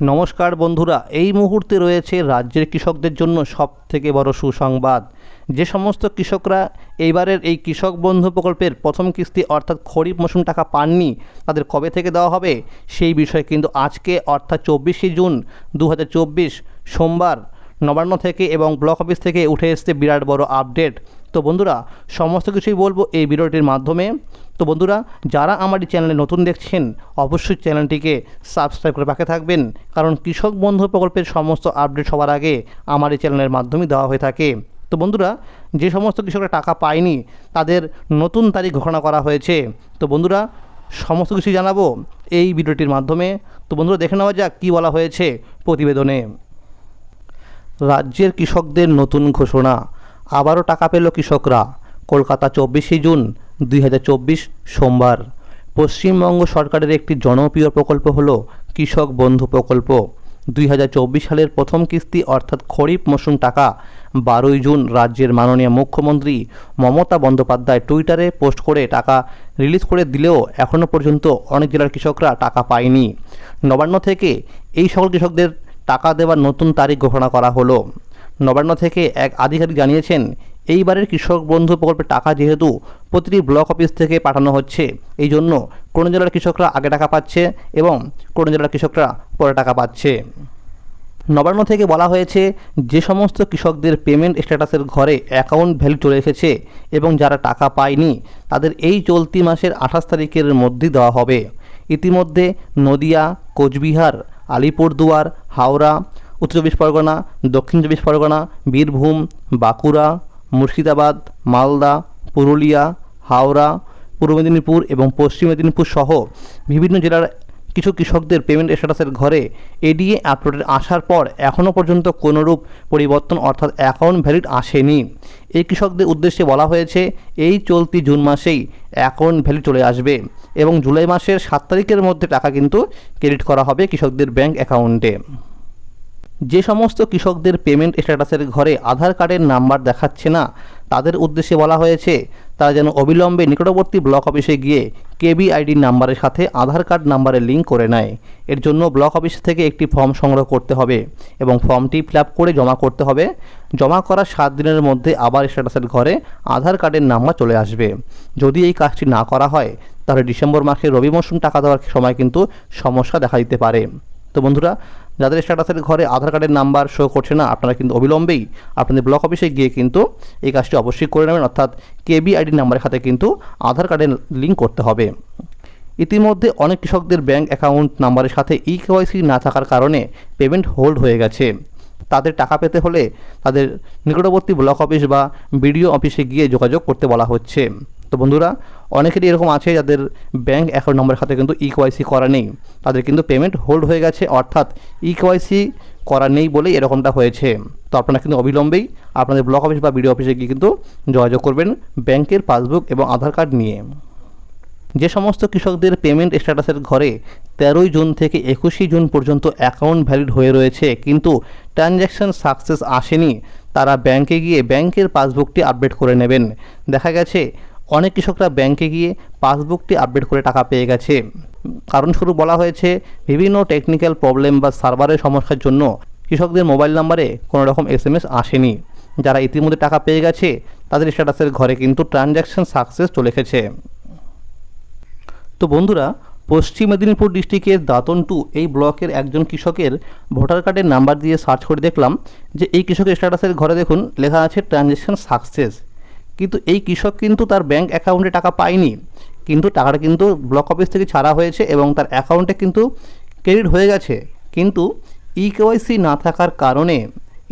নমস্কার বন্ধুরা, এই মুহূর্তে রয়েছে রাজ্যের কৃষকদের জন্য সব থেকে বড় সুসংবাদ। যে সমস্ত কৃষকরা এইবারের এই কৃষক বন্ধু প্রকল্পের প্রথম কিস্তি অর্থাৎ খরিফ মৌসুম টাকা পাননি, তাদের কবে থেকে দেওয়া হবে? সেই বিষয়ে কিন্তু আজকে অর্থাৎ চব্বিশে জুন দু হাজার চব্বিশ সোমবার নবান্ন থেকে এবং ব্লক অফিস থেকে উঠে এসছে বিরাট বড় আপডেট। তো বন্ধুরা, সমস্ত কিছুই বলব এই ভিডিওটির মাধ্যমে। তো বন্ধুরা, যারা আমার এই চ্যানেলে নতুন দেখছেন, অবশ্যই চ্যানেলটিকে সাবস্ক্রাইব করে পাশে থাকবেন। কারণ কৃষক বন্ধু প্রকল্পের সমস্ত আপডেট সবার আগে আমার এই চ্যানেলের মাধ্যমে দেওয়া হয়ে থাকে। তো বন্ধুরা, যে সমস্ত কৃষকরা টাকা পায়নি, তাদের নতুন তারিখ ঘোষণা করা হয়েছে। তো বন্ধুরা, সমস্ত কিছু জানাব এই ভিডিওটির মাধ্যমে। তো বন্ধুরা, দেখে নেওয়া যাক কী বলা হয়েছে প্রতিবেদনে। রাজ্যের কৃষকদের নতুন ঘোষণা। আবারও টাকা পেল কৃষকরা। কলকাতা চব্বিশে জুন দুই হাজার চব্বিশ সোমবার। পশ্চিমবঙ্গ সরকারের একটি জনপ্রিয় প্রকল্প হল কৃষক বন্ধু প্রকল্প। দুই হাজার চব্বিশ সালের প্রথম কিস্তি অর্থাৎ খরিফ মৌসুম টাকা বারোই জুন রাজ্যের মাননীয় মুখ্যমন্ত্রী মমতা বন্দ্যোপাধ্যায় টুইটারে পোস্ট করে টাকা রিলিজ করে দিলেও এখনও পর্যন্ত অনেক জেলার কৃষকরা টাকা পায়নি। নবান্ন থেকে এই সকল কৃষকদের টাকা দেওয়ার নতুন তারিখ ঘোষণা করা হলো। নবান্ন থেকে এক আধিকারিক জানিয়েছেন এইবারের কৃষক বন্ধু প্রকল্পের টাকা যেহেতু প্রতিটি ব্লক অফিস থেকে পাঠানো হচ্ছে, এই জন্য কোনো জেলার কৃষকরা আগে টাকা পাচ্ছে এবং কোনো জেলার কৃষকরা পরে টাকা পাচ্ছে। নবান্ন থেকে বলা হয়েছে, যে সমস্ত কৃষকদের পেমেন্ট স্ট্যাটাসের ঘরে অ্যাকাউন্ট ভ্যালু চলে এসেছে এবং যারা টাকা পায়নি, তাদের এই চলতি মাসের আঠাশ তারিখের মধ্যে দেওয়া হবে। ইতিমধ্যে নদিয়া, কোচবিহার, আলিপুরদুয়ার, হাওড়া, উত্তর চব্বিশ পরগনা, দক্ষিণ চব্বিশ পরগনা, বীরভূম, বাঁকুড়া মুর্শিদাবাদ, মালদা, পুরুলিয়া, হাওড়া, পূর্ব মেদিনীপুর এবং পশ্চিম মেদিনীপুর সহ বিভিন্ন জেলার কিছু কৃষকদের পেমেন্ট স্ট্যাটাসের ঘরে এডিএ আপলোডের আসার পর এখনও পর্যন্ত কোনোরূপ পরিবর্তন অর্থাৎ অ্যাকাউন্ট ভ্যালিড আসেনি। এই কৃষকদের উদ্দেশ্যে বলা হয়েছে, এই চলতি জুন মাসেই অ্যাকাউন্ট ভ্যালু চলে আসবে এবং জুলাই মাসের সাত তারিখের মধ্যে টাকা কিন্তু ক্রেডিট করা হবে কৃষকদের ব্যাংক অ্যাকাউন্টে যে সমস্ত কৃষকদের পেমেন্ট স্ট্যাটাসের ঘরে আধার কার্ডের নাম্বার দেখাচ্ছে না, তাদের উদ্দেশ্যে বলা হয়েছে, তারা যেন অবিলম্বে নিকটবর্তী ব্লক অফিসে গিয়ে কেবি আইডি নাম্বারের সাথে আধার কার্ড নাম্বারের লিঙ্ক করে নেয়। এর জন্য ব্লক অফিস থেকে একটি ফর্ম সংগ্রহ করতে হবে এবং ফর্মটি ফিল করে জমা করতে হবে। জমা করার সাত দিনের মধ্যে আবার স্ট্যাটাসের ঘরে আধার কার্ডের নাম্বার চলে আসবে। যদি এই কাজটি না করা হয়, তাহলে ডিসেম্বর মাসে রবি মরশুম টাকা দেওয়ার সময় কিন্তু সমস্যা দেখা দিতে পারে। তো বন্ধুরা যাদের স্ট্যাটাসের ঘরে আধার কার্ডের নাম্বার শো করছে না, আপনারা কিন্তু অবিলম্বেই আপনাদের ব্লক অফিসে গিয়ে কিন্তু এই কাজটি অবশ্যই করে নেবেন। অর্থাৎ কেবি আইডি নাম্বারের খাতে কিন্তু আধার কার্ডের লিঙ্ক করতে হবে। ইতিমধ্যে অনেক কৃষকদের ব্যাংক অ্যাকাউন্ট নাম্বারের সাথে ই কেওয়াইসি না থাকার কারণে পেমেন্ট হোল্ড হয়ে গেছে। তাদের টাকা পেতে হলে তাদের নিকটবর্তী ব্লক অফিস বা বিডিও অফিসে গিয়ে যোগাযোগ করতে বলা হচ্ছে। তো বন্ধুরা, অনেকেরই এরকম আছে যাদের ব্যাংক অ্যাকাউন্ট নম্বরের খাতে কিন্তু ই কেওয়াইসি করা নেই। তাদের কিন্তু পেমেন্ট হোল্ড হয়ে গেছে, অর্থাৎ ই কেওয়াইসি করা নেই বলেই এরকমটা হয়েছে। তো আপনারা কিন্তু অবিলম্বেই আপনাদের ব্লক অফিস বা বিডিও অফিসে গিয়ে কিন্তু যোগাযোগ করবেন ব্যাংকের পাসবুক এবং আধার কার্ড নিয়ে। যে সমস্ত কৃষকদের পেমেন্ট স্ট্যাটাসের ঘরে তেরোই জুন থেকে একুশে জুন পর্যন্ত অ্যাকাউন্ট ভ্যালিড হয়ে রয়েছে, কিন্তু ট্রানজ্যাকশন সাকসেস আসেনি, তারা ব্যাংকে গিয়ে ব্যাংকের পাসবুকটি আপডেট করে নেবেন। দেখা গেছে অনেক কৃষকরা ব্যাংকে গিয়ে পাসবুকটি আপডেট করে টাকা পেয়ে গেছে। কারণ শুরু বলা হয়েছে, বিভিন্ন টেকনিক্যাল প্রবলেম বা সার্ভারের সমস্যার জন্য কৃষকদের মোবাইল নাম্বারে কোনো রকম এস এম এস আসেনি। যারা ইতিমধ্যে টাকা পেয়ে গেছে, তাদের স্ট্যাটাসের ঘরে কিন্তু ট্রানজ্যাকশন সাকসেস চলে এসেছে। তো বন্ধুরা, পশ্চিম মেদিনীপুর ডিস্ট্রিক্টের দাতন টু এই ব্লকের একজন কৃষকের ভোটার কার্ডের নাম্বার দিয়ে সার্চ করে দেখলাম যে, এই কৃষকের স্ট্যাটাসের ঘরে দেখুন, লেখা আছে ট্রানজ্যাকশন সাকসেস কিন্তু এই কৃষক কিন্তু তার ব্যাংক অ্যাকাউন্টে টাকা পায়নি। কিন্তু টাকাটা কিন্তু ব্লক অফিস থেকে ছাড়া হয়েছে এবং তার অ্যাকাউন্টে কিন্তু ক্রেডিট হয়ে গেছে। কিন্তু ই কেওয়াইসি না থাকার কারণে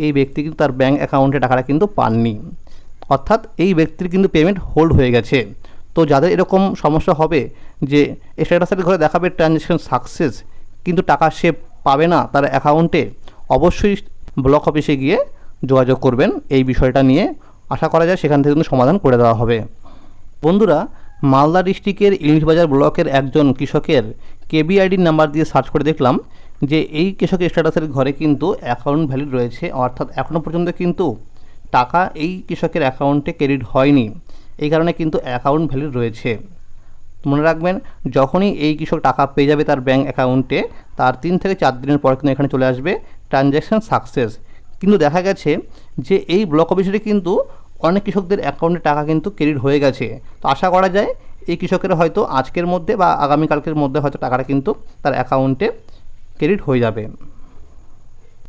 এই ব্যক্তি কিন্তু তার ব্যাংক অ্যাকাউন্টে টাকাটা কিন্তু পাননি। অর্থাৎ এই ব্যক্তির কিন্তু পেমেন্ট হোল্ড হয়ে গেছে। তো যাদের এরকম সমস্যা হবে যে স্ট্যাটাসের ঘরে দেখাবে ট্রানজ্যাকশন সাকসেস কিন্তু টাকা সে পাবে না তার অ্যাকাউন্টে অবশ্যই ব্লক অফিসে গিয়ে যোগাযোগ করবেন। এই বিষয়টা নিয়ে আশা করা যায় সেখান থেকে কিন্তু সমাধান করে দেওয়া হবে। বন্ধুরা, মালদা ডিস্ট্রিক্টের ইলিশবাজার ব্লকের একজন কৃষকের কেবিআইডির নাম্বার দিয়ে সার্চ করে দেখলাম যে এই কৃষকের স্ট্যাটাসের ঘরে কিন্তু অ্যাকাউন্ট ভ্যালিড রয়েছে, অর্থাৎ এখনও পর্যন্ত কিন্তু টাকা এই কৃষকের অ্যাকাউন্টে ক্রেডিট হয়নি। এই কারণে কিন্তু অ্যাকাউন্ট ভ্যালিড রয়েছে। মনে রাখবেন, যখনই এই কৃষক টাকা পেয়ে যাবে তার ব্যাঙ্ক অ্যাকাউন্টে, তার তিন থেকে চার দিনের পর কিন্তু এখানে চলে আসবে, ট্রানজ্যাকশান সাকসেস। কিন্তু দেখা গেছে যে এই ব্লক অফিসে কিন্তু অনেক কৃষকদের অ্যাকাউন্টে টাকা কিন্তু ক্রেডিট হয়ে গেছে। তো আশা করা যায় এই কৃষকের হয়তো আজকের মধ্যে বা আগামীকালকের মধ্যে হয়তো টাকাটা কিন্তু তার অ্যাকাউন্টে ক্রেডিট হয়ে যাবে।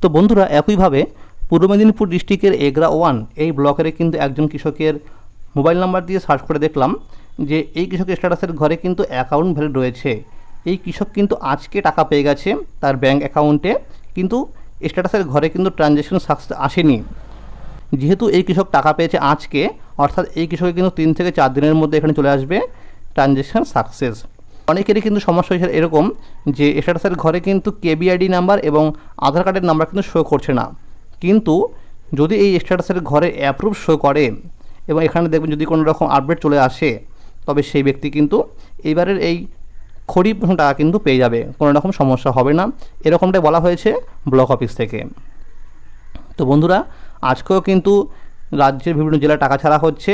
তো বন্ধুরা, একইভাবে পূর্ব মেদিনীপুর ডিস্ট্রিক্টের এগরা ওয়ান এই ব্লকের কিন্তু একজন কৃষকের মোবাইল নাম্বার দিয়ে সার্চ করে দেখলাম যে এই কৃষকের স্ট্যাটাসের ঘরে কিন্তু অ্যাকাউন্ট ভ্যালিড রয়েছে। এই কৃষক কিন্তু আজকে টাকা পেয়ে গেছে, তার ব্যাঙ্ক অ্যাকাউন্টে কিন্তু স্ট্যাটাসের ঘরে কিন্তু ট্রানজ্যাকশন সাকসেস আসেনি। যেহেতু এই কৃষক টাকা পেয়েছে আজকে, অর্থাৎ এই কৃষকের কিন্তু তিন থেকে চার দিনের মধ্যে এখানে চলে আসবে ট্রানজ্যাকশান সাকসেস অনেকেরই কিন্তু সমস্যা হয়েছে এরকম যে স্ট্যাটাসের ঘরে কিন্তু কেবিআইডি নাম্বার এবং আধার কার্ডের নাম্বার কিন্তু শো করছে না। কিন্তু যদি এই স্ট্যাটাসের ঘরে অ্যাপ্রুভ শো করে এবং এখানে দেখবেন যদি কোনো রকম আপডেট চলে আসে, তবে সেই ব্যক্তি কিন্তু এইবারের এই খরিফ টাকা কিন্তু পেয়ে যাবে, কোনো রকম সমস্যা হবে না। এরকমটাই বলা হয়েছে ব্লক অফিস থেকে। তো বন্ধুরা আজকেও কিন্তু রাজ্যের বিভিন্ন জেলায় টাকা ছাড়া হচ্ছে।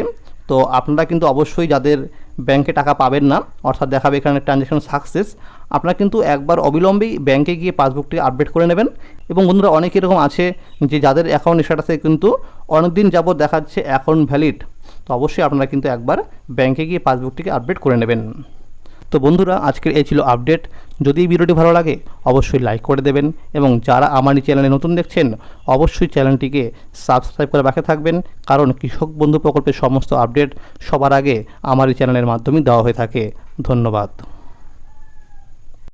তো আপনারা কিন্তু অবশ্যই যাদের ব্যাংকে টাকা পাবেন না, অর্থাৎ দেখাবে এখানে ট্রানজ্যাকশন সাকসেস আপনারা কিন্তু একবার অবিলম্বেই ব্যাংকে গিয়ে পাসবুকটি আপডেট করে নেবেন। এবং বন্ধুরা, অনেক এরকম আছে যে যাদের অ্যাকাউন্ট স্ট্যাটাসে কিন্তু অনেক দিন যাবত দেখাচ্ছে অ্যাকাউন্ট ভ্যালিড তো অবশ্যই আপনারা কিন্তু একবার ব্যাংকে গিয়ে পাসবুকটিকে আপডেট করে নেবেন। তো বন্ধুরা, আজকের এই ছিল আপডেট যদি এই ভিডিওটি ভালো লাগে, অবশ্যই লাইক করে দেবেন এবং যারা আমার এই চ্যানেলে নতুন দেখছেন, অবশ্যই চ্যানেলটিকে সাবস্ক্রাইব করে রাখে থাকবেন, কারণ কৃষক বন্ধু প্রকল্পের সমস্ত আপডেট সবার আগে আমার এই চ্যানেলের মাধ্যমেই দেওয়া হয়ে থাকে। ধন্যবাদ।